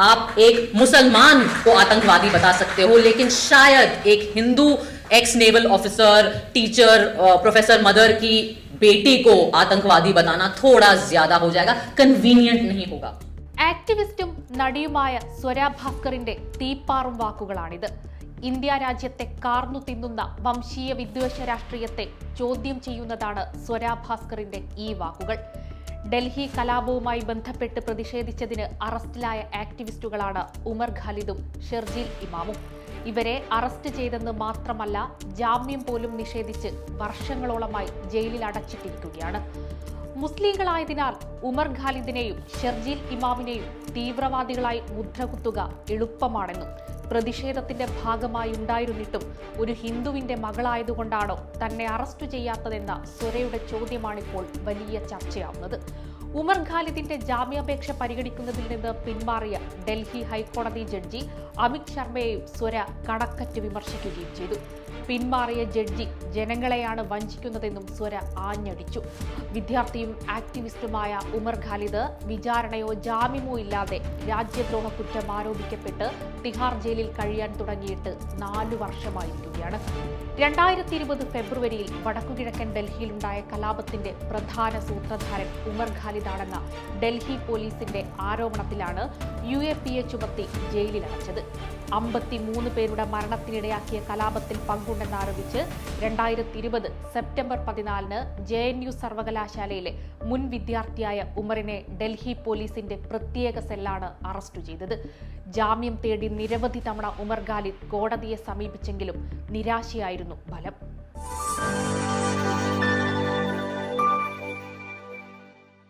आप एक मुसलमान को आतंकवादी बता सकते हो लेकिन शायद एक Hindu ex naval officer teacher professor mother की बेटी को आतंकवादी बताना थोड़ा ज्यादा हो जाएगा कन्वीनियंट नहीं होगा ആക്ടിവിസ്റ്റും നടിയുമായ സ്വര ഭാസ്കറിന്റെ തീപ്പാറും വാക്കുകളാണിത് ഇന്ത്യ രാജ്യത്തെ കാർന്നു തിന്നുന്ന വംശീയ വിദ്വേഷ രാഷ്ട്രീയത്തെ ചോദ്യം ചെയ്യുന്നതാണ് സ്വര ഭാസ്കറിന്റെ ഈ വാക്കുകൾ ഡൽഹി കലാപവുമായി ബന്ധപ്പെട്ട് പ്രതിഷേധിച്ചതിന് അറസ്റ്റിലായ ആക്ടിവിസ്റ്റുകളാണ് ഉമർ ഖാലിദും ഷെർജീൽ ഇമാമും. ഇവരെ അറസ്റ്റ് ചെയ്തെന്ന് മാത്രമല്ല ജാമ്യം പോലും നിഷേധിച്ച് വർഷങ്ങളോളമായി ജയിലിൽ അടച്ചിട്ടിരിക്കുകയാണ്. മുസ്ലിങ്ങളായതിനാൽ ഉമർ ഖാലിദിനെയും ഷെർജീൽ ഇമാമിനെയും തീവ്രവാദികളായി മുദ്രകുത്തുക എളുപ്പമാണെന്നും പ്രതിഷേധത്തിന്റെ ഭാഗമായി ഉണ്ടായിരുന്നിട്ടും ഒരു ഹിന്ദുവിന്റെ മകളായതുകൊണ്ടാണോ തന്നെ അറസ്റ്റ് ചെയ്യാത്തതെന്ന സ്വരയുടെ ചോദ്യമാണിപ്പോൾ വലിയ ചർച്ചയാവുന്നത്. ഉമർ ഖാലിദിന്റെ ജാമ്യാപേക്ഷ പരിഗണിക്കുന്നതിൽ നിന്ന് പിന്മാറിയ ഡൽഹി ഹൈക്കോടതി ജഡ്ജി അമിത് ശർമ്മയെയും സ്വര കടക്കറ്റ് വിമർശിക്കുകയും ചെയ്തു. പിന്മാറിയ ജഡ്ജി ജനങ്ങളെയാണ് വഞ്ചിക്കുന്നതെന്നും സ്വര ആഞ്ഞടിച്ചു. വിദ്യാർത്ഥിയും ആക്ടിവിസ്റ്റുമായ ഉമർ ഖാലിദ് വിചാരണയോ ജാമ്യമോ ഇല്ലാതെ രാജ്യദ്രോഹ കുറ്റം ആരോപിക്കപ്പെട്ട് തിഹാർ ജയിലിൽ കഴിയാൻ തുടങ്ങിയിട്ട് നാലു വർഷമായിരിക്കുകയാണ്. രണ്ടായിരത്തി ഇരുപത് ഫെബ്രുവരിയിൽ വടക്കുകിഴക്കൻ ഡൽഹിയിലുണ്ടായ കലാപത്തിന്റെ പ്രധാന സൂത്രധാരൻ ഉമർ ഖാലിദാണെന്ന ഡൽഹി പോലീസിന്റെ ആരോപണത്തിലാണ് യു എ പി എ ചുമത്തി ജയിലിലടച്ചത്. അമ്പത്തിമൂന്ന് പേരുടെ മരണത്തിനിടയാക്കിയ കലാപത്തിൽ പങ്കുണ്ടെന്നാരോപിച്ച് രണ്ടായിരത്തി ഇരുപത് സെപ്റ്റംബർ പതിനാലിന് ജെ എൻ യു സർവകലാശാലയിലെ മുൻ വിദ്യാർത്ഥിയായ ഉമറിനെ ഡൽഹി പോലീസിന്റെ പ്രത്യേക സെല്ലാണ് അറസ്റ്റ് ചെയ്തത്. ജാമ്യം തേടി നിരവധി തവണ ഉമർ ഖാലിദ് കോടതിയെ സമീപിച്ചെങ്കിലും നിരാശയായിരുന്നു ഫലം.